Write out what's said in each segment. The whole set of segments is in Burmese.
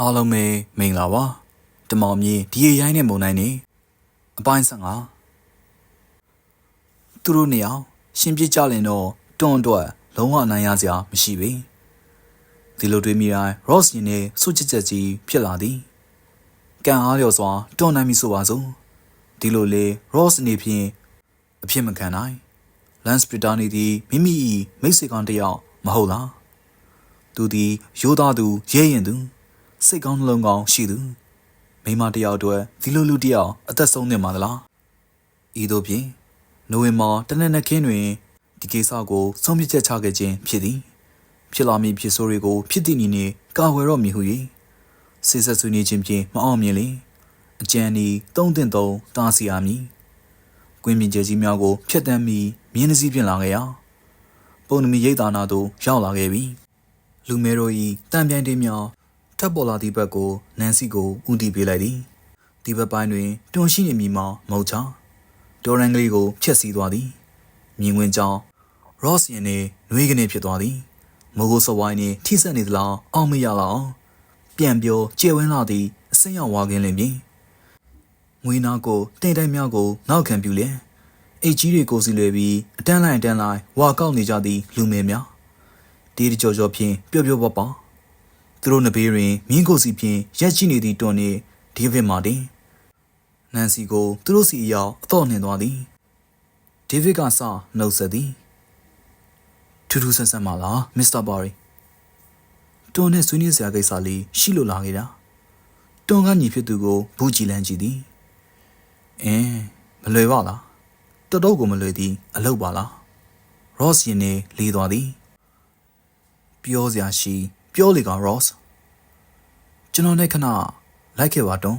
အားလုံးပဲမင်္ဂလာပါတမောင်မြေဒီရရိုင်းနဲ့မုံနိုင်နေအပိုင်း15သူတို့နှစ်ယောက်ရှင်ပြစ်ကြလင်တော့တွန်းအတွက်လုံးဝနိုင်ရစရာမရှိပေဒီလိုတွေးမိတိုင်း Ross ရင်နဲ့စွတ်ချက်ချက်ကြီးဖြစ်လာသည်ကံအားလျော်စွာတွန်းနိုင်ပြီဆိုပါစို့ဒီလိုလေ Ross အနေဖြင့်အဖြစ်မခံနိုင် Lance Brittany သည်မိမိ၏မိတ်ဆွေကောင်တစ်ယောက်မဟုတ်လားသူသည်ရိုးသားသူရဲရင်သူ စိတ်ကောင်းနှလုံးကောင်းရှိသူမိန်းမတစ်ယောက်အတွက်ဒီလိုလူတစ်ယောက်အသက်ဆုံးနေမှာလားဤသို့ဖြင့်နိုဝင်ဘာတနက်နေ့ခင်းတွင်ဒီကိစ္စကိုဆုံးဖြတ်ချက်ချခဲ့ခြင်းဖြစ်သည်ဖြစ်လာမည့်ဖြစ်ဆိုးတွေကိုဖြစ်သည့်နည်းနှင့်ကာဝယ်တော့မည်ဟု၍စိတ်ဆက်ဆွေးနွေးခြင်းဖြင့်မအောင်မြင်လေအကြံဤသုံးတင်သုံးတားစီရမည်ကွင်းမြင့်ကျဲကြီးများကိုဖျက်တမ်းပြီးမြင်းနှစည်းဖြင့်လာခဲ့ရာပုံနမီရိတ်သာနာသို့ရောက်လာခဲ့ပြီလူမဲတို့၏တံပြိုင်တေးများ ထပ်ပေါ်လာသည့်ဘက်ကိုနန်စီကိုဦးတည်ပေးလိုက်သည်ဒီဘက်ပိုင်းတွင်တွန်ရှိနေမည်မှာမဟုတ်ချဒေါ်ရန်ကလေးကိုဖျက်ဆီးသွားသည်မြင်ဝင်ကြောင်းရော့စ်ရင်နှင့်နှွေးကနေဖြစ်သွားသည်မိုးကိုစဝိုင်းနှင့်ထိဆက်နေသလားအောင်မရလောက်အောင်ပြန်ပြောကျေဝင်းလာသည့်အစင်းရောက်ဝါကင်းလင်ပြင်ငွေနာကိုတိတ်တိုက်များကိုနောက်ခံပြုလျက်အိတ်ကြီးတွေကိုစီလွယ်ပြီးအတန်းလိုက်အတန်းလိုက်ဝါကောက်နေကြသည့်လူငယ်များဒီတကြောကြောဖြင့်ပျော့ပျော့ပပ သူတို့နဘေးတွင်မြင်းကိုစီဖြင့်ရက်ရှိနေသည့်တွန်နှင့်ဒေးဗစ်မာတင်နန်စီကိုသူတို့စီအရောက်အတော့နှင်သွားသည်ဒေးဗစ်ကစနှုတ်ဆက်သည်ထူးထူးဆန်းဆန်းပါလားမစ္စတာဘာရီတွန်နဲ့ဆွေးနွေးစရာကိစ္စလေးရှိလို့လာခဲ့တာတွန်ကညီဖြစ်သူကိုဘူးကြည်လန်းကြည့်သည်အင်းမလွယ်ပါလားတော်တော့ကိုမလွယ်သည်အလုပ်ပါလားရော့စ်ရင်နဲ့လေးသွားသည်ပြောစရာရှိ ပြောလေကောင်ရော့စ်ကျွန်တော်နဲ့ခဏလိုက်ခဲ့ပါတော့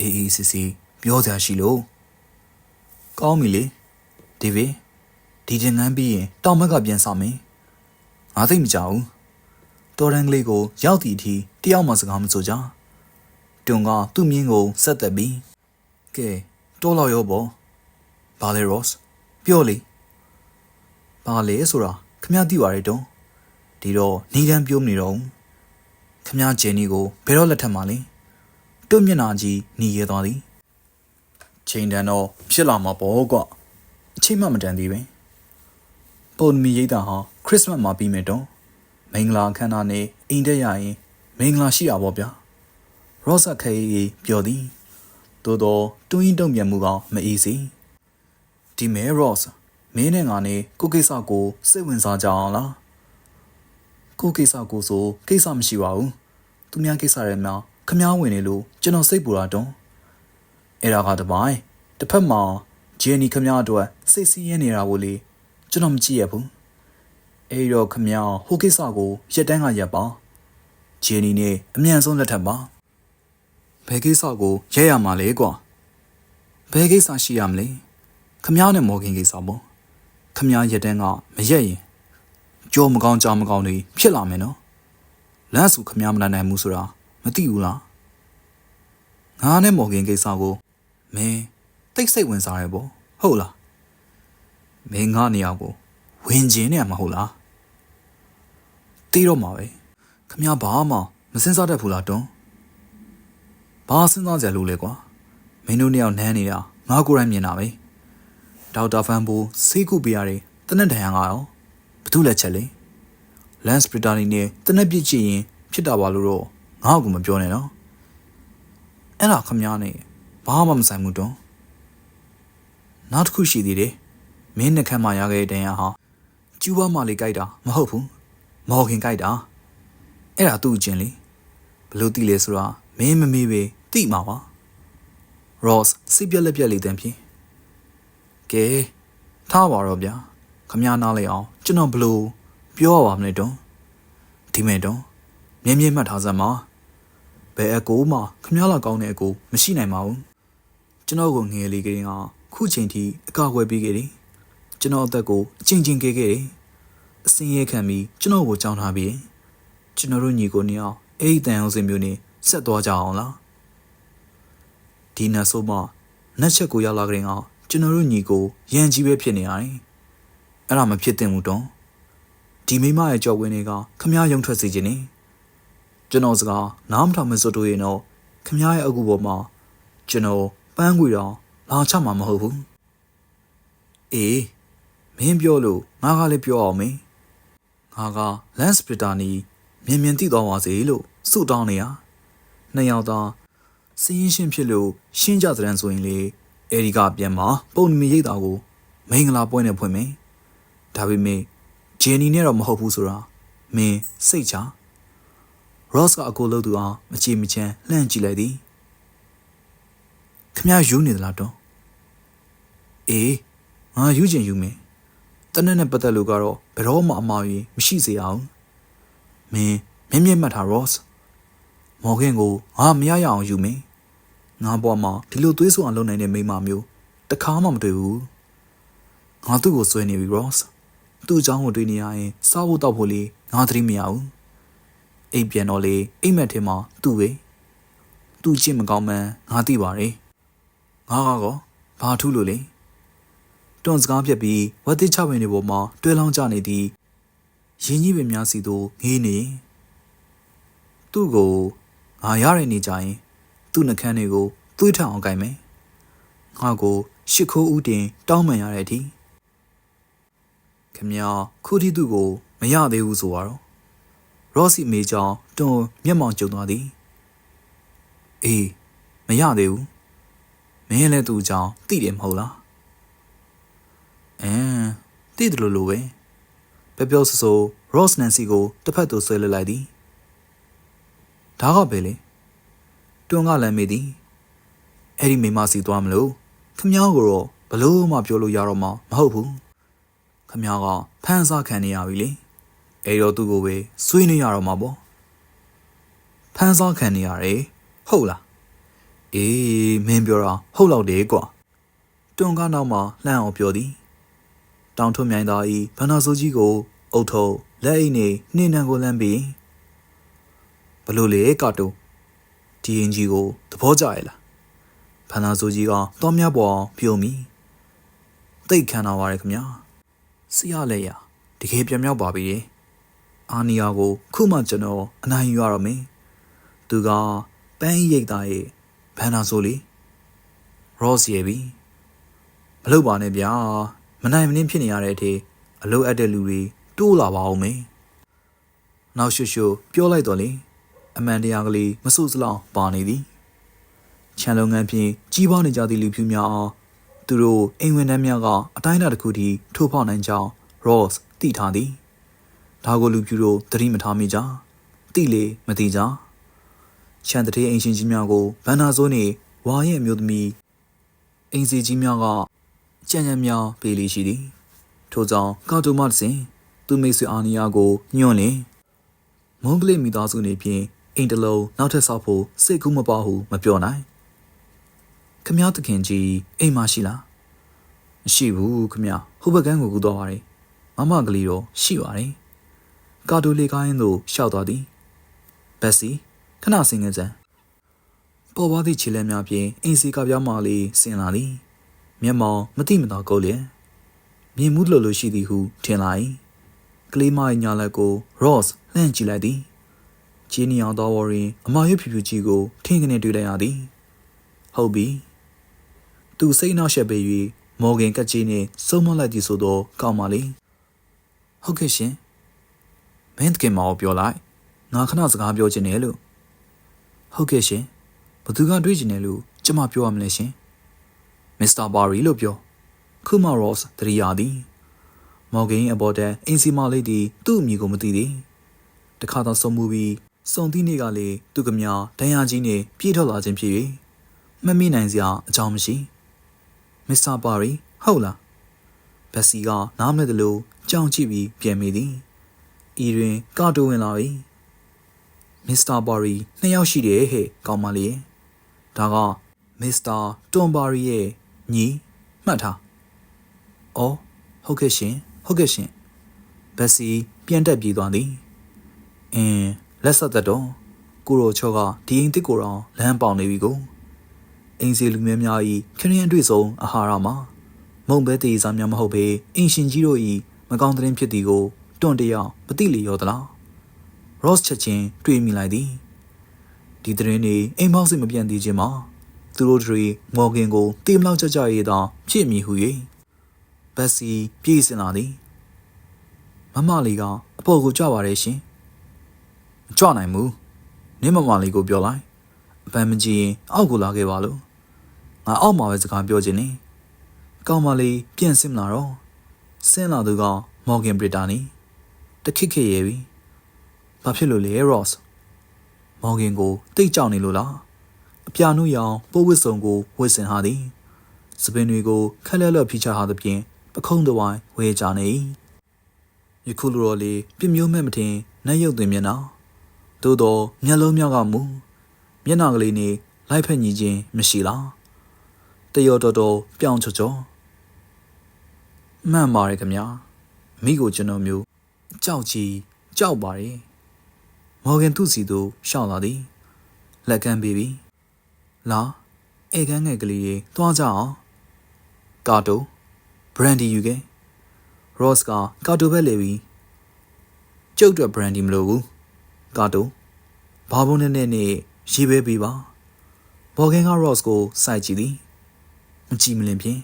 အေးအေးစစ်စစ်ပြောစရာရှိလို့ကောင်းပြီလေဒေးဗစ်ဒီတင်ငန်းပြီးရင်တောင်ဘက်ကပြန်ဆောင်မယ်ငါသိမကြောက်ဘူးတော်ရန်ကလေးကိုရောက်သည့်အထိတယောက်မှစကားမဆိုကြတွန်ကသူ့မြင်းကိုဆက်သက်ပြီးကဲတိုးလောက်ရောပေါ့ဘာလဲရော့စ်ပြောလေဘာလဲဆိုတာခမသိပါရဲ့တုံး ဒီတော့နေတန်းပြောမနေတော့ခမဂျယ်နီကိုဘယ်တော့လက်ထပ်မှလဲတွတ်မျက်နာကြီးหนีရဲသွားသည်ချိန်တန်တော့ဖြစ်လာမှာပေါ့ကွအချိန်မှမတန်သေးပဲပုံမီရိတ်တာဟာခရစ်စမတ်မှာပြီးမယ်တော့မင်္ဂလာအခမ်းအနားနဲ့အိမ်တက်ရရင်မင်္ဂလာရှိတာပေါ့ဗျာရော့ဆတ်ခဲကြီးပြောသည်သို့တော့တွင်းတုံပြန်မှုကမအေးစီဒီမဲရော့စ်မင်းနဲ့ငါနဲ့ကိုကိစ္စကိုစိတ်ဝင်စားကြအောင်လား ကိုကိစ္စကိုဆိုကိစ္စမရှိပါဘူးသူများကိစ္စတွေများခမားဝင်နေလို့ကျွန်တော်စိတ်ပူတာတုံးအဲ့ဒါကတပိုင်းတစ်ဖက်မှာဂျယ်နီခမားအတွက်စိတ်ဆင်းရဲနေတာကိုလေကျွန်တော်မကြည့်ရဘူးအဲ့တော့ခမားဟိုကိစ္စကိုရက်တန်းကရက်ပါဂျယ်နီနဲ့အမြန်ဆုံးလက်ထပ်ပါဘယ်ကိစ္စကိုရက်ရမှာလဲကွာဘယ်ကိစ္စရှိရမလဲခမားနဲ့မော်ဂင်ကိစ္စပေါ့ခမားရက်တန်းကမရက်ရင် ကြောမကောင်းကြောမကောင်းတွေဖြစ်လာမယ်နော်လန့်စုခမားမနိုင်ဘူးဆိုတာမသိဘူးလားငါနဲ့မော်ဂင်ကိစ္စကိုမင်းတိတ်စိတ်ဝင်စားရပေါ့ဟုတ်လားမင်းငါနေရာကိုဝင်ခြင်းနဲ့မဟုတ်လားတီးတော့မှာပဲခမဘာမှမစင်စားတတ်ဘူးလားတွန်းဘာစဉ်းစားကြလို့လဲကွာမင်းတို့နှစ်ယောက်နန်းနေတာငါကိုယ်တိုင်မြင်တာပဲဒေါက်တာဖန်ဘူဆေးကုပေးရတယ်တနက်တန်ရန်ကရော ဘာလို့လက်ချက်လဲလန်စပရီတာနီနဲ့တနက်ပြစ်ကြည့်ရင်ဖြစ်တာပါလို့တော့ငါ့ကိုမပြောနဲ့နော်အဲ့ဒါခမည်းနဲ့ဘာမှမဆိုင်ဘူးတွန်းနောက်တစ်ခုရှိသေးတယ်မင်းနှခမ်းမှရခဲ့တဲ့တန်ရဟာကျူးပါမလေးကြိုက်တာမဟုတ်ဘူးမော်ခင်ကြိုက်တာအဲ့ဒါသူ့အချင်းလေဘလို့တိလဲဆိုတာမင်းမမေးပဲတိမှာပါ Ross စိတ်ပြက်လက်ပြက်လေးတန်းဖြင့်ကဲထားပါတော့ဗျာ ခမည်းနားလေအောင်ကျွန်တော်ဘလို့ပြောရပါမလဲတွန်းဒီမဲ့တွန်းမြင်းမြင်းမှတ်ထားစမ်းပါဘယ်အကိုမှခမည်းလာကောင်းတဲ့အကိုမရှိနိုင်ပါဘူးကျွန်တော်ကိုငယ်လေးကလေးကခုချိန်ထိအကာအကွယ်ပေးခဲ့တယ်ကျွန်တော်အသက်ကိုအချင်းချင်းခဲ့ခဲ့တယ်အစင်းရဲခံပြီးကျွန်တော်ကိုကြောင်းထားပြီးကျွန်တော်တို့ညီကိုနေအောင်အဲ့ဒီတန်အောင်စင်မျိုးနဲ့ဆက်သွားကြအောင်လားဒီနတ်ဆိုမနတ်ချက်ကိုရောက်လာကြတဲ့ကကျွန်တော်တို့ညီကိုရန်ကြီးပဲဖြစ်နေရတယ် အဲ့ဒါမဖြစ်သင့်ဘူးတော့ဒီမိမရဲ့ကြော်ဝင်းတွေကခမားယုံထွက်စေခြင်းနေကျွန်တော်စကားနားမထောင်မစွတ်တို့ရင်တော့ခမရဲ့အကူပေါ်မှာကျွန်တော်ပန်းခွေတော့လာချမှာမဟုတ်ဘူးအေးမင်းပြောလို့ငါကလည်းပြောအောင်မင်းငါကလန်စပရတာနီမြင်မြင်သိသွားပါစေလို့ဆုတောင်းနေရနှစ်ယောက်သားစင်းရင်ရှင်းဖြစ်လို့ရှင်းကြတဲ့ရန်ဆိုရင်လေအဲဒီကပြန်မှာပုံနမီရိတ်တာကိုမင်္ဂလာပွဲနဲ့ဖွင့်မယ် ဒါပေမဲ့ဂျယ်နီနဲ့တော့မဟုတ်ဘူးဆိုတာမင်းစိတ်ချ Ross ကအကိုလို့သူအောင်မချီမချမ်းလှမ်းကြည့်လိုက်သည်ခမယူနေသလားတော့အေးငါယူချင်ယူမယ်တနက်နဲ့ပတ်သက်လို့ကတော့ဘယ်တော့မှအမှားကြီးမရှိစေအောင်မင်းမြင့်မြင့်မှတ်ထား Ross မော်ဂင်ကိုငါမရရအောင်ယူမယ်ငါဘွားမှာဒီလိုသွေးဆူအောင်လုပ်နိုင်တဲ့မိန်းမမျိုးတခါမှမတွေ့ဘူးငါသူ့ကိုဆွဲနေပြီ Ross သူ့အကြောင်းကိုတွေးနေရရင်စားဖို့တောက်ဖို့လေးငါသတိမရဘူးအိမ်ပြန်တော့လေအိမ်မက်ထဲမှာသူ့ပဲသူ့ချင်းမကောင်းမှန်းငါသိပါတယ်ငါကတော့ဘာထူးလို့လဲတွန်စကားပြက်ပြီးဝတ်တိချပင်တွေပေါ်မှာတွဲလောင်းကြနေသည်ရင်းကြီးပင်များစီသို့ငေးနေသူ့ကိုငါရရနေကြရင်သူ့နှကန်းတွေကိုသွေးထအောင်ကြိုင်မယ်ငါကိုရှစ်ခိုးဦးတင်တောင်းပန်ရတဲ့အထိ ခမရခုထိသူ့ကိုမရသေးဘူးဆိုတော့ရော့စီမေကြောင့်တွန်မျက်မှောင်ကျုံသွားသည်အေးမရသေးဘူးမင်းလည်းသူ့အကြောင်းသိတယ်မဟုတ်လားအင်းသိတယ်လို့လို့ပဲပြောပြောဆိုဆို Ross Nancy ကိုတစ်ဖက်သို့ဆွဲလွှတ်လိုက်သည်ဒါကပဲလေတွန်းကလမ်းမေးသည်အဲ့ဒီမိမစီသွားမလို့ခမောင်းကိုတော့ဘလို့မှပြောလို့ရတော့မှာမဟုတ်ဘူး ခမောင်းကဖန်ဆာခံနေရပြီလေအဲ့တော့သူ့ကိုပဲဆွေးနေရတော့မှာပေါ့ဖန်ဆာခံနေရတယ်ဟုတ်လားအေးမင်းပြောတာဟုတ်တော့တယ်ကွာတွန်းကနောက်မှာလှမ်းအောင်ပြောသည်တောင်ထွမြိုင်သားဤဗန္နာစိုးကြီးကိုအုတ်ထုံလက်အိတ်နဲ့နှင်းနှံကိုလှမ်းပြီးဘလို့လေကာတိုဒီအင်ဂျီကိုသဘောကျရဲ့လားဗန္နာစိုးကြီးကတောမြပေါ်အောင်ပြုံးမိတိတ်ခံတော်ပါရခင်ဗျာ ဆရာလက်ရတကယ်ပြန်မြောက်ပါပြီအာနီယာကို ခုမှကျွန်တော်အနိုင်ယူရတော့မင်းသူကပန်းရိတ်သားရဲ့ဘန္နာဆိုလီရော့စီရဲ့ပြီမလုပ်ပါနဲ့ဗျာမနိုင်မနှင်းဖြစ်နေရတဲ့အထိအလုပ်အပ်တဲ့လူတွေတိုးလာပါအောင်မေနောက်ရှုရှုပြောလိုက်တော့လေအမှန်တရားကလေးမဆိုးစလောက်ပါနေသည်ခြံလုပ်ငန်းဖြင့်ကြီးပွားနေကြသည့်လူဖြူများအောင် သူတို့အိမ်ဝင်နှမ်းများကအတိုင်းအတာတစ်ခုထိထိုးဖောက်နိုင်ကြောင်း Ross သိထားသည်ဒါကိုလူဖြူတို့သတိမထားမိကြသိလေမသိကြခြံတရေအိမ်ရှင်ကြီးများကိုဗန္နာစိုးနေဝါရဲ့မျိုးသမီးအိမ်စီကြီးများကကြံ့ကြံ့များပေးလေးရှိသည်ထို့ကြောင့်ကာတိုမတ်စင်သူမိတ်ဆွေအာနီယာကိုညွှန်လင်မုံကလေးမိသားစုနေဖြင့်အိမ်တလုံးနောက်ထပ်ဆောက်ဖို့စိတ်ကူးမပါဟုမပြောနိုင် ခမည်းသခင်ကြီးအိမ်မရှိလားမရှိဘူးခမည်းဟိုဘက်ကန်းကိုကူတော့ပါတယ်မမကလေးတော့ရှိပါတယ်ကာတိုလေကိုင်းသို့ရှောက်သွားသည်ဘက်စီခဏဆင်းငယ်စံပေါ်ပါသည့်ခြေလက်များဖြင့်အင်းစီကပြားမလေးဆင်လာသည်မျက်မှောင်မတိမတော်ကုတ်လျက်မြင်မှုလို့လို့ရှိသည်ဟုထင်လာ၏ကလေးမ၏ညာလက်ကို Ross လှမ်းကြည့်လိုက်သည်ဂျင်းနီအောင်သောဝရင်အမရွဖြူဖြူကြီးကိုထင်းကနေတွေ့လိုက်ရသည်ဟုတ်ပြီ သူစိတ်နှောက်ရှက်ပေ၍မော်ဂန်ကကြီးနှင့်စုံမလိုက်သည်ဆိုသောကောင်းပါလေဟုတ်ကဲ့ရှင်မင်းတကယ်မအောင်ပြောလိုက်ငါခဏစကားပြောချင်တယ်လို့ဟုတ်ကဲ့ရှင်ဘသူကတွေးချင်တယ်လို့ကျမပြောရမလဲရှင်မစ္စတာဘာရီလို့ပြောခုမရော့စ်တရိယာသည်မော်ဂင်အပေါ်တန်အင်စီမာလေးသည်သူ့အမည်ကိုမသိသည်တခါတော့စုံမှုပြီးစုံသည့်နေ့ကလေသူကမြဒဏ်ရာကြီးနှင့်ပြေးထွက်လာခြင်းဖြစ်၍မမိနိုင်စရာအကြောင်းမရှိ မစ္စတာဘာရီဟုတ်လားဘက်စီကနားမလဲသလိုကြောင်ကြည့်ပြီးပြန်မိသည်ဤတွင်ကာတိုဝင်လာပြီမစ္စတာဘာရီနှစ်ယောက်ရှိတယ်ဟဲ့ကောင်းပါလေဒါကမစ္စတာတွန်ဘာရီရဲ့ညီမှတ်ထား။အော်ဟုတ်ကဲ့ရှင်ဟုတ်ကဲ့ရှင်။ဘက်စီပြန်တက်ပြေးသွားသည်။အင်းလက်ဆက်သက်တော့ကိုရိုချောကဒီအိမ်တစ်ကိုတော့လမ်းပေါင်နေပြီကို။ အိမ်စီလူများများဤခရင်းအတွေ့ဆုံးအာဟာရမှာမုံဘဲတေးစားများမဟုတ်ပေအင်ရှင်ကြီးတို့ဤမကောင်းတဲ့ဖြစ်သည်ကိုတွန့်တယောက်မသိလျော်သလား။ Ross ချက်ချင်းတွေးမိလိုက်သည်။ဒီသတင်းတွေအိမ်ပေါက်စစ်မပြန့်သေးခြင်းမှာသူတို့တွေမော်ဂင်ကိုတေမလောက်ကြကြရေးသာဖြစ်မည်ဟု၍ဘက်စီပြေးစင်လာသည်မမလေးကအပေါ်ကိုကြွပါတယ်ရှင်မကြွနိုင်ဘူးနင်းမမလေးကိုပြောလိုက်အပန်းမကြည့်ရင်အောက်ကိုလာခဲ့ပါလို့ ငါအောက်မှာပဲစကားပြောခြင်းနေကောင်းမလေးပြန်စင်မလာတော့ဆင်းလာသူကမော်ဂင်ဘရစ်တာနီတခစ်ခစ်ရဲ့ပြီဘာဖြစ်လို့လဲရော့စ်မော်ဂင်ကိုတိတ်ကြောက်နေလို့လားအပြာနုရောင်ပိုးဝစ်စုံကိုဝစ်စင်ဟာသည်စပင်တွေကိုခက်လက်လက်ဖိချဟာသဖြင့်ပခုံးတဝိုင်းဝဲကြနေယခုလိုတော်လေးပြမျိုးမဲ့မထင်နှက်ရုပ်သွင်းမျက်နှာသို့တော့မျက်လုံးမြောက်ကမူမျက်နှာကလေးနဲ့လိုက်ဖက်ညီခြင်းမရှိလား တရော်တော်တော်ပြောင်းချောချောမှန်ပါတယ်ခင်ဗျာမိကိုကျွန်တော်မျိုးကြောက်ချီကြောက်ပါတယ်မော်ဂန်သူ့စီသို့ရှောက်လာသည်လက်ကမ်းပေးပြီလာဧကန်းငယ်ကလေးရေသွားကြအောင်ကာတိုဘရန်ဒီယူခဲ့ရော့စ်ကကာတိုဘက်လေပြီကျုပ်အတွက်ဘရန်ဒီမလိုဘူးကာတိုဘာဘုံနဲ့နဲ့နဲ့ရေးပေးပေးပါဘော်ဂင်ကရော့စ်ကိုစိုက်ကြည့်သည် မကြည့်မလင်ဖြင့်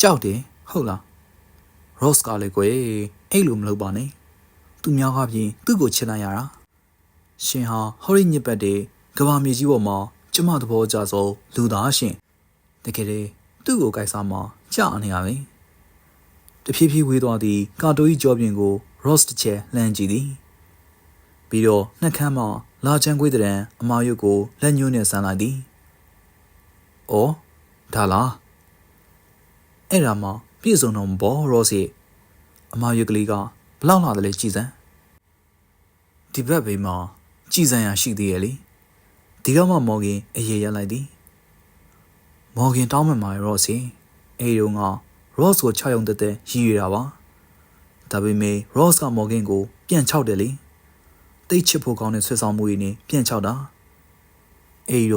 ကြောက်တယ်ဟုတ်လားရော့စ်ကလည်းကွယ်အဲ့လိုမလုပ်ပါနဲ့သူများကပြင်သူ့ကိုချစ်လိုက်ရတာရှင်ဟာဟော်ရီညစ်ပတ်တဲ့ကဘာမြေကြီးပေါ်မှာကျမသဘောကျဆုံးလူသားရှင်တကယ်လေသူ့ကိုကြိုက်စားမှကြာနေရပဲတဖြည်းဖြည်းဝေးသွားသည့်ကာတိုကြီးကြောပြင်ကို Ross တစ်ချက်လှမ်းကြည့်သည်ပြီးတော့နှက်ခမ်းမှလာချမ်းခွေးတဲ့အမာရွတ်ကိုလက်ညှိုးနဲ့ဆန်းလိုက်သည်။အော် ဒါလားအဲ့ဒါမှပြည့်စုံတော့ဘော Ross ရဲ့အမာရွက်ကလေးကဘလောက်လာတယ်လဲကြည်စမ်းဒီဘက်ဘေးမှာကြည်စမ်းရရှိသေးရဲ့လေဒီတော့မှမော်ဂင်အရေးရလိုက်သည်မော်ဂင်တောင်းမှန်မှာရော့စီအဲ့ဒီက Ross ကို6ရုံတက်တက်ရည်ရတာပါဒါပေမဲ့ Ross ကမော်ဂင်ကို ပြန်ချောက်တယ်လေတိတ်ချစ်ဖို့ကောင်းတဲ့ဆွဲဆောင်မှုတွေနဲ့ပြန်ချောက်တာအဲ့ဒီက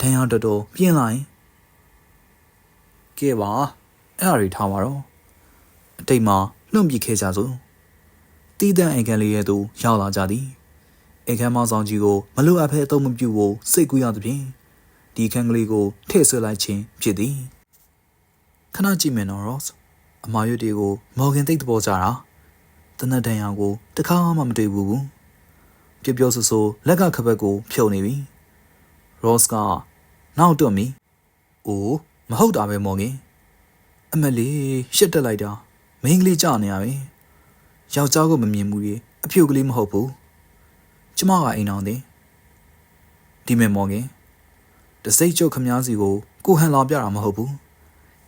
ဒဏ်ရာတော်တော်ပြင်းလာရင် ကဲပါအဲ့အရာတွေထားပါတော့အတိတ်မှာလွန့်ပစ်ခဲ့ကြစို့တီးတန့်အိမ်ကန်လေးရဲ့သူရောက်လာကြသည်အိမ်ခမ်းမောင်ဆောင်ကြီးကိုမလိုအပ်ဖဲအသုံးမပြုဖို့စိတ်ကူးရသဖြင့်ဒီခန်းကလေးကိုထည့်ဆွလိုက်ခြင်းဖြစ်သည်ခဏကြည့်မယ်နော်ရော့စ်အမာရွတ်တွေကိုမော်ဂန်သိတ်သဘောကြတာတနတ်တန်ရောင်ကိုတခါမှမတွေ့ဘူးဘူးပျော်ပျော်ဆူဆူလက်ကခပတ်ကိုဖြုံနေပြီရော့စ်ကနောက်တွတ်မီအိုး မဟုတ်တာပဲမော်ဂင်အမလေးရှစ်တက်လိုက်တာမိန်းကလေးကြာနေရပြီယောက်ျားကိုမမြင်ဘူးလေအဖြူကလေးမဟုတ်ဘူးကျမကအိမ်အောင်တယ်ဒီမဲ့မော်ကင်တစိတ်ကျုပ်ခမားစီကိုကိုဟန်လာပြတာမဟုတ်ဘူး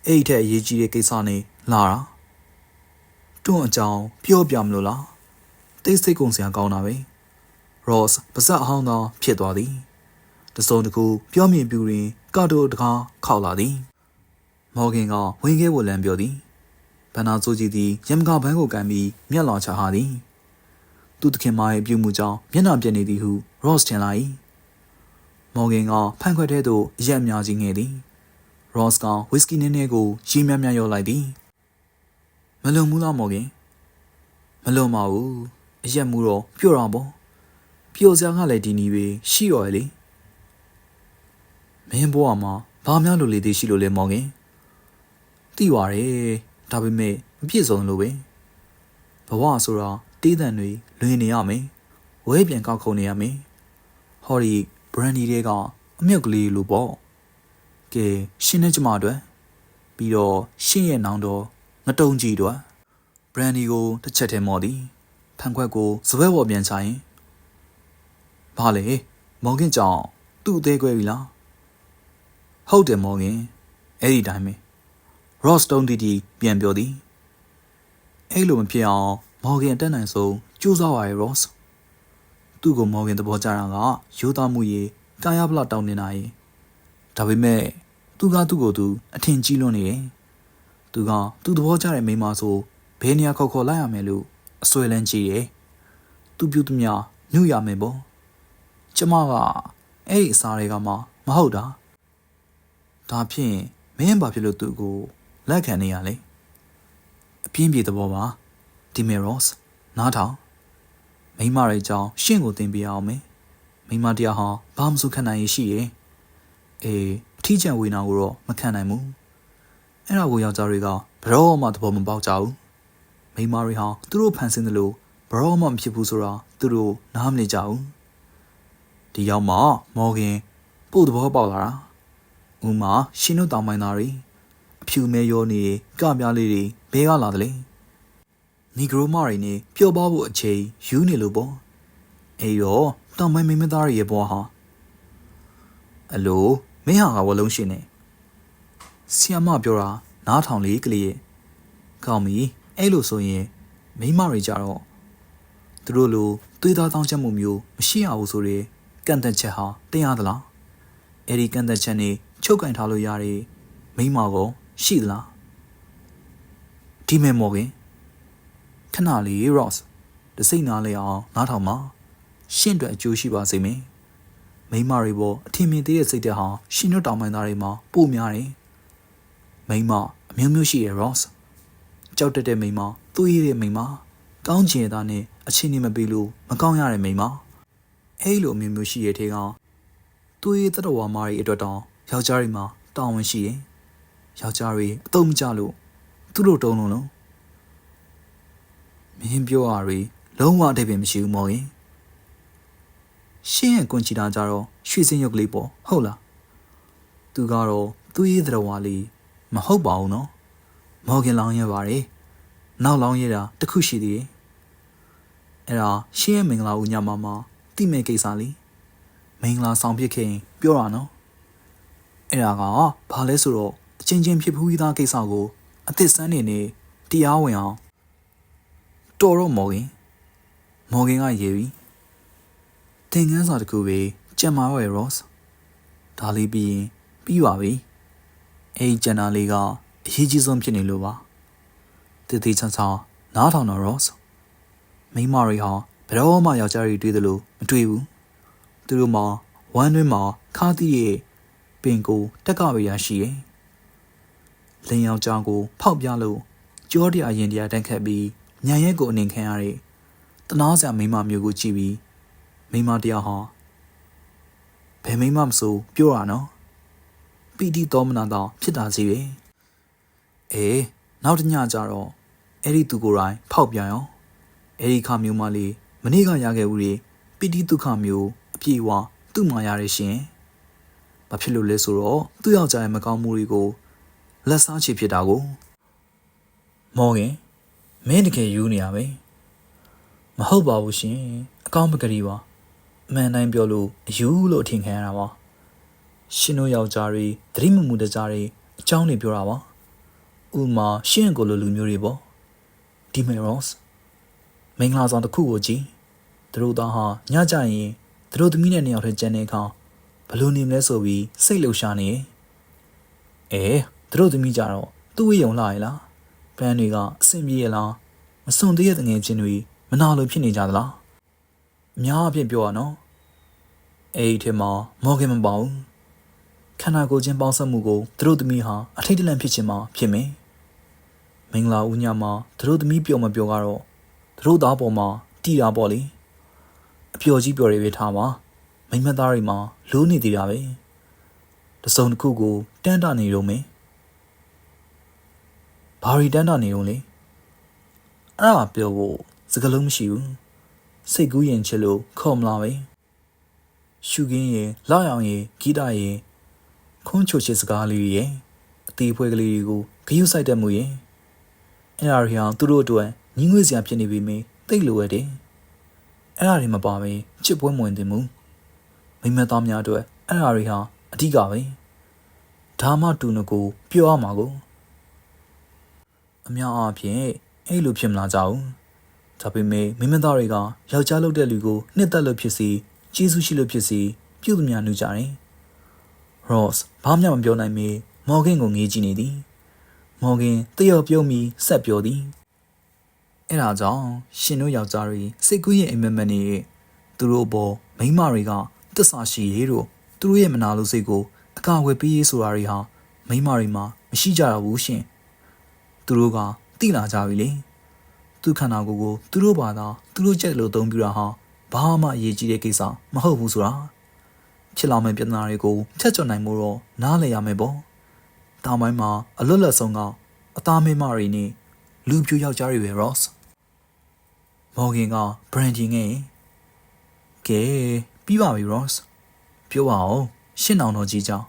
အဲ့ဒီထက်အရေးကြီးတဲ့ကိစ္စနဲ့လာတာတွန်းအကြောင်းပြောပြမလို့လားတိတ်စိတ်ကုန်စရာကောင်းတာပဲ Ross ပါဇက်အဟောင်းသောဖြစ်သွားသည် တစုံတစ်ခုပြောမြင်ပြူရင်ကာတိုတကားခောက်လာသည်မော်ဂင်ကဝင်ခဲ့ဖို့လမ်းပြောသည်ဘန်နာဆိုကြီးသည်ရမကဘန်းကိုကန်ပြီးမျက်လောင်ချဟာသည်သူ့သခင်မရဲ့ပြုမှုကြောင့်မျက်နှာပြက်နေသည်ဟု Ross ထင်လာ၏မော်ဂင်ကဖန်ခွက်ထဲသို့အရက်များကြီးငယ်သည် Ross ကဝီစကီနည်းနည်းကိုရေများများရောလိုက်သည်မလုံဘူးလားမော်ဂင်မလုံပါဘူးအရက်မှုတော့ပြော့တော့ပေါ့ပျော်စရာကလည်းဒီနီးပဲရှိရော်လေ မင်းဘွားမှာဘာများလိုလေသေးရှိလို့လဲမော်ဂင်တိပါရဲ့ဒါပေမဲ့မပြည့်စုံလို့ပဲဘဝဆိုတာတေးတန်တွေလွင်နေရမယ်ဝဲပြန်ကောက်ခုံနေရမယ်ဟော်ဒီဘရန်ဒီတွေကအမြုပ်ကလေးလိုပေါ့ကဲရှင်းနေကြမှာအတွက်ပြီးတော့ရှင်းရဲ့နောင်တော့ငတုံကြီးတော့ဘရန်ဒီကိုတစ်ချက်ထဲမော်သည်ဖန်ခွက်ကိုစပွဲပေါ်ပြန်ချရင်ဘာလဲမောင်ကင်ကြောင့်သူ့အသေးခွဲပြီလား ဟုတ်တယ်မောင်ကင်အဲ့ဒီတိုင်းပဲ Ross Stone တီတီပြန်ပြောသည်အဲ့လိုမဖြစ်အောင်မော်ဂင်တက်နိုင်ဆုံးကြိုးစားပါရဲ့ Ross သူ့ကိုမော်ဂင်သဘောကျတာကရိုးသားမှုရေးကာယဗလာတောင်းနေတာရေးဒါပေမဲ့သူကသူ့ကိုသူအထင်ကြီးလွန်းနေတယ်သူကသူ့သဘောကျတဲ့မိန်းမဆိုဘယ်နေရာခေါ်ခေါ်လိုက်ရမယ်လို့အစွဲလန်းကြည့်တယ်သူပြုသူများညှို့ရမယ်ပေါ့ကျမကအဲ့ဒီအစားတွေကမှမဟုတ်တာ ဒါဖြင့်မင်းဘာဖြစ်လို့သူ့ကိုလက်ခံနေရလဲအပြင်းပြေသဘောပါဒီမေရော့စ်နားထောင်မိမရဲ့အကြောင်းရှင့်ကိုသင်ပြအောင်မယ်မိန်းမတရားဟာဘာမှမစုခံနိုင်ရရှိရဲ့အေးအထီးကျန်ဝေနာကိုတော့မခံနိုင်ဘူးအဲ့ဒါကိုယောက်ျားတွေကဘရောမှသဘောမပေါက်ကြဘူးမိန်းမတွေဟာသူတို့ဖန်ဆင်းတယ်လို့ဘရောမှမဖြစ်ဘူးဆိုတာသူတို့နားမလည်ကြဘူးဒီရောက်မှမော်ဂင်ပို့သဘောပေါက်လာတာ ဥမာရှင်တို့တောင်ပိုင်းသားတွေအဖြူမဲရောနေကပြားလေးတွေဘဲကလာတယ်လေနီဂရိုမာတွေနေပျော်ပါဖို့အချိန်ယူနေလို့ပေါ့အေးရောတောင်ပိုင်းမိန်းမသားတွေရဲ့ဘွားဟာအလိုမင်းဟာကဝလုံးရှင်နေဆီယမပြောတာနားထောင်လေးကလေးရဲ့ကောင်းပြီအဲ့လိုဆိုရင်မိန်းမတွေကြတော့သူတို့လိုသွေးသားတောင်းချက်မှုမျိုးမရှိရဘူးဆိုရင်ကန့်သက်ချက်ဟာတရားသလားအဲ့ဒီကန့်သက်ချက်နေ ချုပ်ကင်ထားလို့ရတဲ့မိန်းမကောရှိသလားဒီမဲမော်ခင်ခဏလေး Ross တစိမ့်နာလေအောင်နားထောင်ပါရှင့်အတွက်အကျိုးရှိပါစေမင်းမိန်းမတွေပေါ်အထင်မြင်သေးတဲ့စိတ်ဓာတ်ဟာရှင်တို့တောင်ပန်သားတွေမှာပိုများတယ်မိန်းမအမျိုးမျိုးရှိရဲ့ Ross ကြောက်တက်တဲ့မိန်းမသူ့ရည်တဲ့မိန်းမကောင်းချင်တာနဲ့အချင်းနေမပေးလို့မကောင်းရတဲ့မိန်းမအဲ့လိုအမျိုးမျိုးရှိရဲ့ထဲကသူ့ရည်တတော်ဝါမားတွေအတွက်တောင် ယောက်ျားတွေမှာတာဝန်ရှိရဲ့ယောက်ျားတွေအတုံးမကြလို့သူတို့တုံးလုံးလုံးမင်းပြောရတွေလုံးဝအတိတ်ပဲမရှိဘူးမော်ရင်ရှင်းရဲ့ကွန်ချီတာကြတော့ရွှေစင်းရုပ်ကလေးပေါ့ဟုတ်လားသူကတော့သူ့ရဲ့တတော်ဝါလေးမဟုတ်ပါဘူးနော်မော်ဂင်လောင်းရပါတယ်နောက်လောင်းရတာတခုရှိသေးတယ်အဲ့ဒါရှင်းရဲ့မင်္ဂလာဦးညမမှာတိမဲ့ကိစ္စလေးမင်္ဂလာဆောင်ဖြစ်ခင်ပြောတာနော် အဲ့ဒါကဘာလဲဆိုတော့အချင်းချင်းဖြစ်ဖူးပြီးသားကိစ္စကိုအသစ်စမ်းနေနေတရားဝင်အောင်တော်တော့မော်ဂင်မော်ဂင်ကရေပြီသင်ခန်းစာတစ်ခုပဲကြံမာရောရဲ့ Ross ဒါလေးပြီးရင်ပြီးပါပြီအဲ့ဒီကျန်တာလေးကအရေးကြီးဆုံးဖြစ်နေလို့ပါတည်တည်ချာချာနားထောင်တော့ Ross မိန်းမတွေဟာဘယ်တော့မှယောက်ျားတွေတွေ့သလိုမတွေ့ဘူးသူတို့မှာဝမ်းတွင်းမှာခါးသီးရဲ့ပ င်ကို တက်ကရရရှိရဲ့လင်ယောက်ျားကို ဖောက်ပြလို့ကြောတရားရင်တရားတက်ခတ်ပြီးညံရဲကိုအနေခံရတဲ့တနာစရာမိန်းမမျိုးကိုကြည့်ပြီးမိန်းမတရားဟာဘယ်မိန်းမမဆိုပြောတာနော်ပီတိတော်မနာတော့ဖြစ်တာစီပဲအေးနောက်တညကျတော့အဲ့ဒီသူကိုယ်တိုင်ဖောက်ပြန်ရောအဲ့ဒီခါမျိုးမလေးမနေ့ကရခဲ့ဦးတွေပီတိဒုက္ခမျိုးအပြေဝသူ့မှာရရရှင် ဘာဖြစ်လို့လဲဆိုတော့သူ့ယောက်ျားရဲ့မကောင်းမှုတွေကိုလက်စားချေဖြစ်တာကိုမော်ခင်မင်းတကယ်ယူနေရပဲမဟုတ်ပါဘူးရှင်အကောင်းပကတိပါအမှန်တိုင်းပြောလို့အယူလို့အထင်ခံရတာပါရှင်တို့ယောက်ျားတွေသတိမမှုတကြားတွေအကြောင်းတွေပြောတာပါဥမာရှင့်ကိုလိုလူမျိုးတွေပေါ့ဒီမေရော့စ်မင်္ဂလာဆောင်တစ်ခုကိုကြည့်သူတို့သားဟာညကြရင်သူတို့သမီးနဲ့နှစ်ယောက်ထဲကျန်တဲ့အခါ ဘလို့နေမလဲဆိုပြီးစိတ်လှုပ်ရှားနေအဲသူတို့သမီးကြတော့သူ့ဝေယုံလာရလားပန်းတွေကအဆင်ပြေရလားမစွန်သေးတဲ့ငွေချင်းတွေမနာလို့ဖြစ်နေကြသလားအများအပြည့်ပြောရနော်အဲ့ဒီထဲမှာမော်ဂင်မပေါဘူးခန္ဓာကိုယ်ချင်းပေါင်းစပ်မှုကိုသူတို့သမီးဟာအထိတ်တလန့်ဖြစ်ခြင်းမှာဖြစ်မယ်မင်္ဂလာဦးညမှာသူတို့သမီးပြောမပြောကတော့သူတို့သားပေါ်မှာတီတာပေါ့လေအပျော်ကြီးပျော်ရပြထားပါ မိမသားတွေမှာလိုးနေသေးတာပဲတစုံတစ်ခုကိုတန်းတာနေတော့မယ်ဘာရီတန်းတာနေတော့လေအဲ့ဒါပြောဖို့စကလုံးမရှိဘူးစိတ်ကူးရင်ချစ်လို့ခေါ်မလာပဲရှုခင်းရင်လောက်အောင်ရင်ဂီတရင်ခွန်းချိုချစ်စကားလေးရင်အသေးဖွဲကလေးတွေကိုဂယုစိုက်တတ်မှုရင်အဲ့ဒါတွေဟာသူတို့အတွက်ညီငွေစရာဖြစ်နေပြီမင်းသိလို့ရတယ်အဲ့ဒါတွေမပါပဲချစ်ပွဲမဝင်သင့်ဘူး မိမသားများအတွက်အဲ့ဒါတွေဟာအဓိကပဲဒါမှတူနကိုပြောရမှာကိုအများအားဖြင့်အဲ့လိုဖြစ်မလာကြဘူးဒါပေမဲ့မိမသားတွေကယောက်ျားလုပ်တဲ့လူကိုနှစ်သက်လို့ဖြစ်စီကျေးဇူးရှိလို့ဖြစ်စီပြုသမျှနှူးကြတယ် Ross ဘာမှမပြောနိုင်မီမော်ဂင်ကိုငေးကြည့်နေသည်မော်ဂင်တယောက်ပြုံးပြီးဆက်ပြောသည်အဲ့ဒါကြောင့်ရှင်တို့ယောက်ျားတွေစိတ်ကူးရဲ့အိမ်မက်မက်နေသူတို့ဘောမိန်းမတွေက တစ္ဆာရှိရေးတို့သူတို့ရဲ့မနာလို့စိတ်ကိုအကာအကွယ်ပေးရေးဆိုတာတွေဟာမိန်းမတွေမှာမရှိကြတော့ဘူးရှင်သူတို့ကတိလာကြပြီလေသူခန္ဓာကိုယ်ကိုသူတို့ဘာသာသူတို့ကြက်လို့သုံးပြတာဟာဘာမှအရေးကြီးတဲ့ကိစ္စမဟုတ်ဘူးဆိုတာဖြစ်လာမယ့်ပြဿနာတွေကိုဖြတ်ကျော်နိုင်မှုတော့နားလည်ရမယ်ပေါ့။တောင်ပိုင်းမှာအလွတ်လပ်ဆုံးကအသားမေးမတွေနဲ့လူပြူယောက်ျားတွေပဲ Ross ။မော်ဂင်က Brandy ငယ်ကဲ ပြီးပါပြီ Ross ။ပြောပါအောင်ရှင်းအောင်တော့ကြီးကြောင်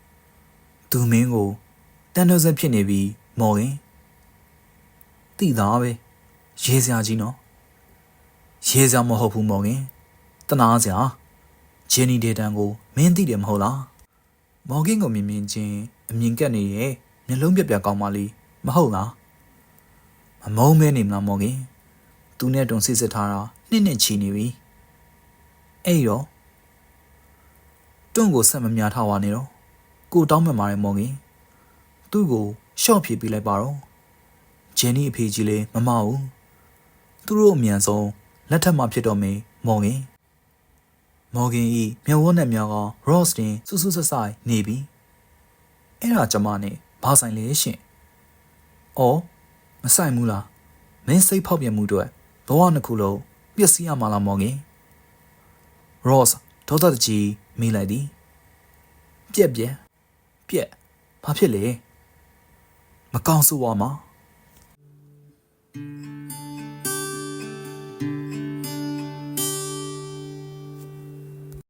။သူမင်းကိုတန်တော်ဆက်ဖြစ်နေပြီမော်ဂင်။တိသားပဲရေးစရာကြီးနော်။ရေးစရာမဟုတ်ဘူးမော်ဂင်။တနာစရာဂျင်းနီဒေတန်ကိုမင်းသိတယ်မဟုတ်လား။မော်ဂင်ကိုမြင်မြင်ချင်းအမြင်ကက်နေရဲ့မျက်လုံးပြက်ပြက်ကောင်းပါလိမဟုတ်လား။မမုန်းမဲနေမလားမော်ဂင်။သူနဲ့တုံစစ်စစ်ထားတာနှစ်နှစ်ချီနေပြီ။ အဲ့ရောတွန့်ကိုဆက်မများထားပါနဲ့တော့ကိုတောင်းမှန်ပါတယ်မော်ဂင်သူ့ကိုရှော့ဖြေပေးလိုက်ပါတော့ဂျန်နီအဖေကြီးလည်းမမဘူးသူတို့အမြန်ဆုံးလက်ထပ်မှဖြစ်တော့မေမော်ဂင်မော်ဂင်ဤမျက်ဝန်းနဲ့များကရော့စတင်စူးစူးဆက်ဆိုင်နေပြီအဲ့ဒါကျမနဲ့ဘာဆိုင်လဲရှင်အော်မဆိုင်ဘူးလားမင်းစိတ်ဖောက်ပြန်မှုတွေဘဝနှစ်ခုလုံးပျက်စီးရမှာလားမော်ဂင် Ross ဒေါသတကြီးမေးလိုက်သည်ပြက်ပြက်ပြက်ဘာဖြစ်လဲမကောင်းဆိုပါမှာ